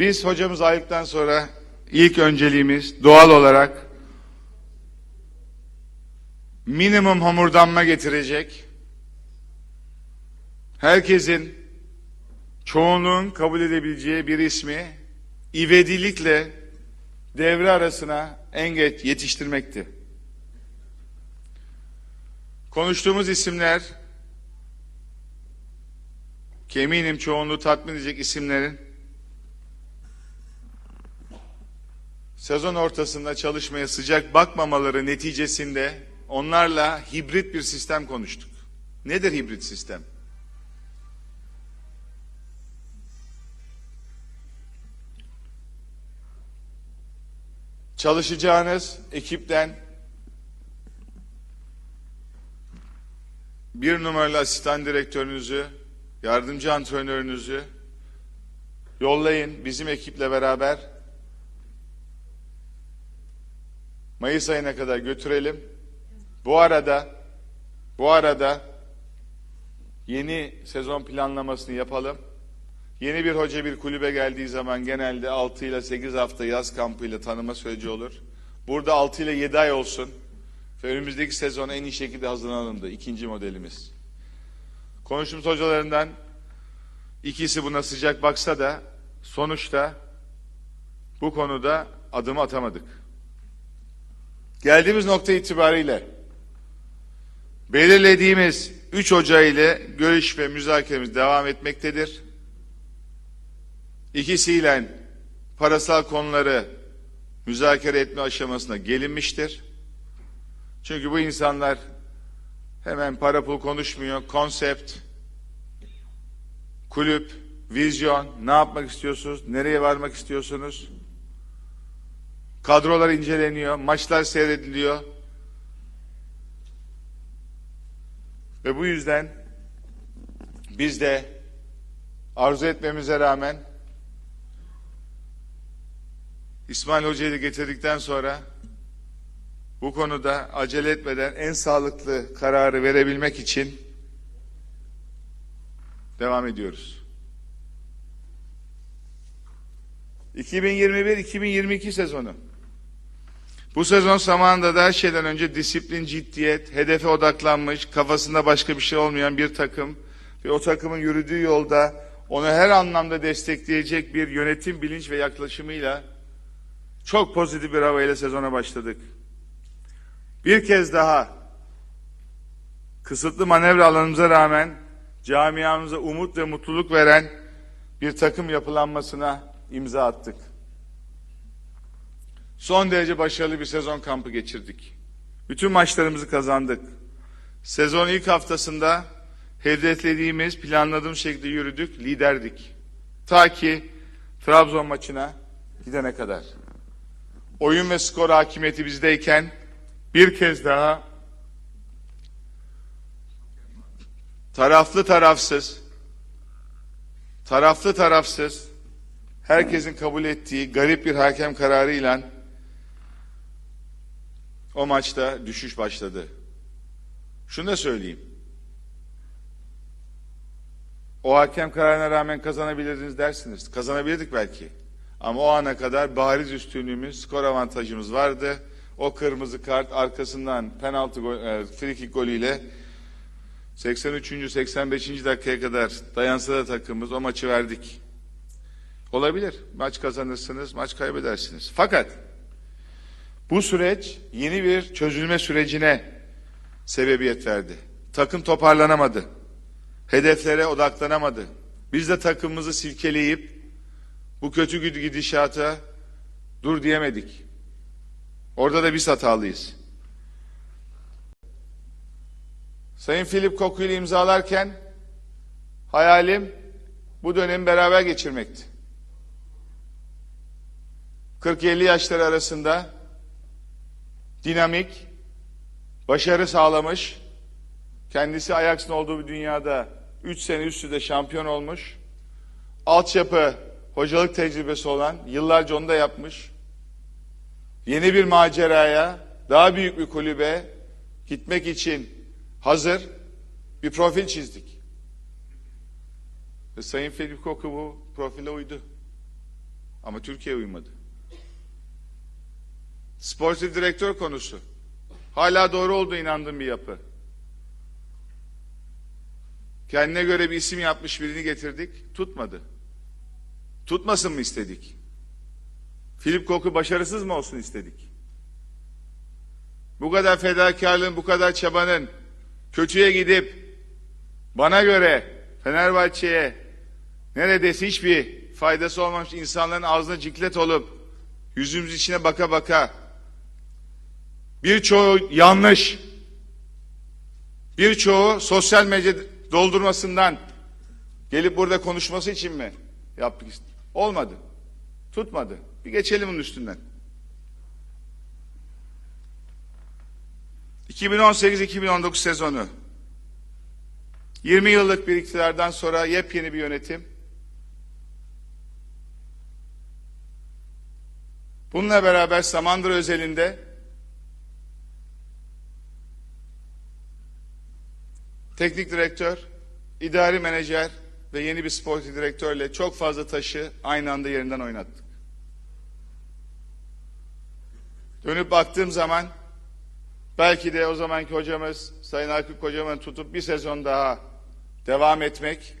Biz hocamız ayrıldıktan sonra ilk önceliğimiz doğal olarak minimum hamurdanma getirecek, herkesin çoğunluğun kabul edebileceği bir ismi ivedilikle devre arasına en geç yetiştirmekti. Konuştuğumuz isimler ki eminim çoğunluğu tatmin edecek isimlerin sezon ortasında çalışmaya sıcak bakmamaları neticesinde onlarla hibrit bir sistem konuştuk. Nedir hibrit sistem? Çalışacağınız ekipten bir numaralı asistan direktörünüzü, yardımcı antrenörünüzü yollayın bizim ekiple beraber Mayıs ayına kadar götürelim. Bu arada bu arada yeni sezon planlamasını yapalım. Yeni bir hoca bir kulübe geldiği zaman genelde 6 ile 8 hafta yaz kampıyla tanıma süreci olur. Burada 6 ile 7 ay olsun. Ve önümüzdeki sezona en iyi şekilde hazırlanalım da ikinci modelimiz. Konuştuğumuz hocalarından ikisi buna sıcak baksa da sonuçta bu konuda adım atamadık. Geldiğimiz nokta itibariyle belirlediğimiz 3 hoca ile görüş ve müzakeremiz devam etmektedir. İkisiyle parasal konuları müzakere etme aşamasına gelinmiştir. Çünkü bu insanlar hemen para pul konuşmuyor. Konsept, kulüp, vizyon, ne yapmak istiyorsunuz, nereye varmak istiyorsunuz? Kadrolar inceleniyor, maçlar seyrediliyor. Ve bu yüzden biz de arzu etmemize rağmen İsmail Hoca'yı getirdikten sonra bu konuda acele etmeden en sağlıklı kararı verebilmek için devam ediyoruz. 2021-2022 sezonu. Bu sezon zamanında da her şeyden önce disiplin, ciddiyet, hedefe odaklanmış, kafasında başka bir şey olmayan bir takım ve o takımın yürüdüğü yolda onu her anlamda destekleyecek bir yönetim bilinç ve yaklaşımıyla çok pozitif bir havayla sezona başladık. Bir kez daha kısıtlı manevra alanımıza rağmen camiamıza umut ve mutluluk veren bir takım yapılanmasına imza attık. Son derece başarılı bir sezon kampı geçirdik. Bütün maçlarımızı kazandık. Sezon ilk haftasında hedeflediğimiz, planladığım şekilde yürüdük, liderdik. Ta ki Trabzon maçına gidene kadar. Oyun ve skor hakimiyeti bizdeyken bir kez daha taraflı tarafsız taraflı tarafsız herkesin kabul ettiği garip bir hakem kararıyla o maçta düşüş başladı. Şunu da söyleyeyim. O hakem kararına rağmen kazanabilirdiniz dersiniz. Kazanabilirdik belki. Ama o ana kadar bariz üstünlüğümüz, skor avantajımız vardı. O kırmızı kart arkasından penaltı gol, e, free kick golüyle 83. 85. dakikaya kadar dayansa da takımımız o maçı verdik. Olabilir. Maç kazanırsınız, maç kaybedersiniz. Fakat bu süreç yeni bir çözülme sürecine sebebiyet verdi. Takım toparlanamadı. Hedeflere odaklanamadı. Biz de takımımızı silkeleyip bu kötü gidişata dur diyemedik. Orada da biz hatalıyız. Sayın Philip Koku ile imzalarken hayalim bu dönemi beraber geçirmekti. 40-50 yaşları arasında dinamik, başarı sağlamış, kendisi Ajax'ın olduğu bir dünyada 3 sene üst üste şampiyon olmuş, altyapı hocalık tecrübesi olan, yıllarca onu da yapmış, yeni bir maceraya, daha büyük bir kulübe gitmek için hazır bir profil çizdik. Ve Sayın Philip Koku bu profile uydu. Ama Türkiye uymadı. Sportif direktör konusu. Hala doğru olduğu inandığım bir yapı. Kendine göre bir isim yapmış birini getirdik. Tutmadı. Tutmasın mı istedik? Filip Koku başarısız mı olsun istedik? Bu kadar fedakarlığın, bu kadar çabanın kötüye gidip bana göre Fenerbahçe'ye neredeyse hiçbir faydası olmamış insanların ağzına ciklet olup yüzümüz içine baka baka birçoğu yanlış birçoğu sosyal medya doldurmasından gelip burada konuşması için mi yaptık? Olmadı. Tutmadı. Bir geçelim bunun üstünden. 2018-2019 sezonu 20 yıllık bir iktidardan sonra yepyeni bir yönetim. Bununla beraber Samandıra özelinde teknik direktör, idari menajer ve yeni bir sportif direktörle çok fazla taşı aynı anda yerinden oynattık. Dönüp baktığım zaman belki de o zamanki hocamız Sayın Aykut Kocaman tutup bir sezon daha devam etmek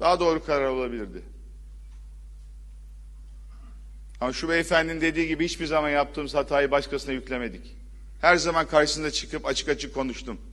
daha doğru karar olabilirdi. Ama şu beyefendinin dediği gibi hiçbir zaman yaptığımız hatayı başkasına yüklemedik. Her zaman karşısında çıkıp açık açık konuştum.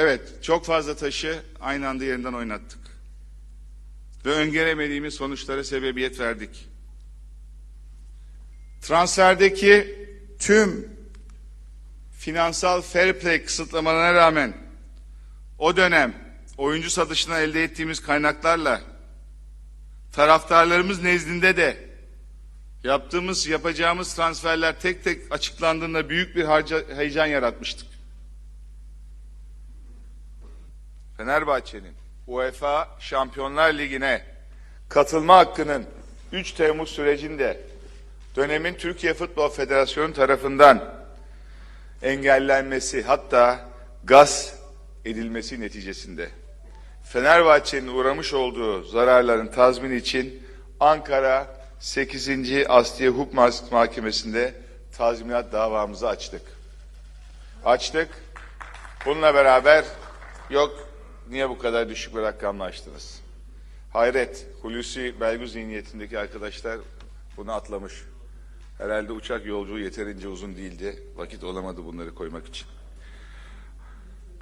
Evet, çok fazla taşı aynı anda yerinden oynattık. Ve öngöremediğimiz sonuçlara sebebiyet verdik. Transferdeki tüm finansal fair play kısıtlamalarına rağmen o dönem oyuncu satışına elde ettiğimiz kaynaklarla taraftarlarımız nezdinde de yaptığımız, yapacağımız transferler tek tek açıklandığında büyük bir harca, heyecan yaratmıştık. Fenerbahçe'nin UEFA Şampiyonlar Ligi'ne katılma hakkının 3 Temmuz sürecinde dönemin Türkiye Futbol Federasyonu tarafından engellenmesi hatta gaz edilmesi neticesinde Fenerbahçe'nin uğramış olduğu zararların tazmini için Ankara 8. Asliye Hukuk Mahkemesi'nde tazminat davamızı açtık. Açtık. Bununla beraber yok niye bu kadar düşük bir rakamla açtınız? Hayret, Hulusi Belgü zihniyetindeki arkadaşlar bunu atlamış. Herhalde uçak yolculuğu yeterince uzun değildi. Vakit olamadı bunları koymak için.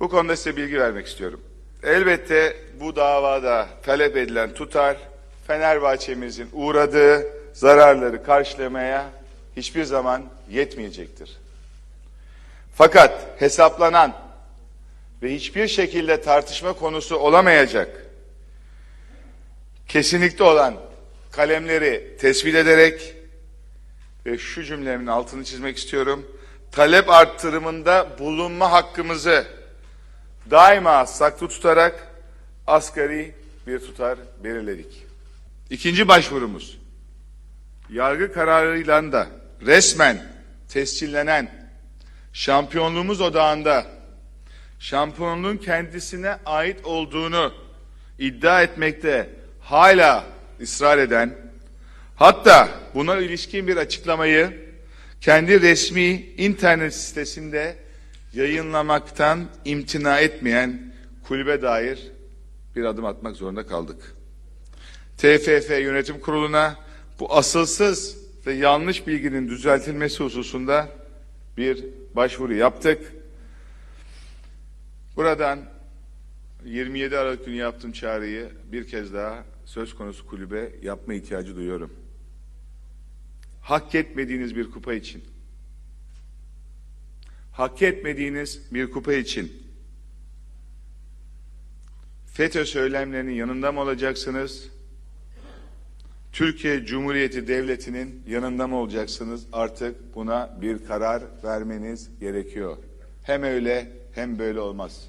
Bu konuda size bilgi vermek istiyorum. Elbette bu davada talep edilen tutar Fenerbahçe'mizin uğradığı zararları karşılamaya hiçbir zaman yetmeyecektir. Fakat hesaplanan ve hiçbir şekilde tartışma konusu olamayacak kesinlikle olan kalemleri tespit ederek ve şu cümlemin altını çizmek istiyorum. Talep arttırımında bulunma hakkımızı daima saklı tutarak asgari bir tutar belirledik. İkinci başvurumuz yargı kararıyla da resmen tescillenen şampiyonluğumuz odağında şampiyonluğun kendisine ait olduğunu iddia etmekte hala ısrar eden hatta buna ilişkin bir açıklamayı kendi resmi internet sitesinde yayınlamaktan imtina etmeyen kulübe dair bir adım atmak zorunda kaldık. TFF Yönetim Kurulu'na bu asılsız ve yanlış bilginin düzeltilmesi hususunda bir başvuru yaptık. Buradan 27 Aralık günü yaptığım çağrıyı bir kez daha söz konusu kulübe yapma ihtiyacı duyuyorum. Hak etmediğiniz bir kupa için, hak etmediğiniz bir kupa için FETÖ söylemlerinin yanında mı olacaksınız? Türkiye Cumhuriyeti Devleti'nin yanında mı olacaksınız? Artık buna bir karar vermeniz gerekiyor. Hem öyle hem böyle olmaz.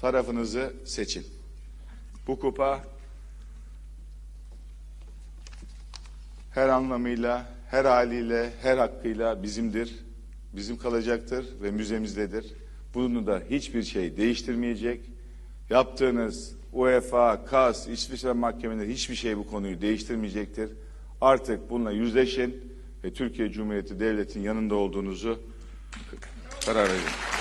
Tarafınızı seçin. Bu kupa her anlamıyla, her haliyle, her hakkıyla bizimdir. Bizim kalacaktır ve müzemizdedir. Bunu da hiçbir şey değiştirmeyecek. Yaptığınız UEFA, KAS, İsviçre mahkemeleri hiçbir şey bu konuyu değiştirmeyecektir. Artık bununla yüzleşin ve Türkiye Cumhuriyeti Devleti'nin yanında olduğunuzu karar verin.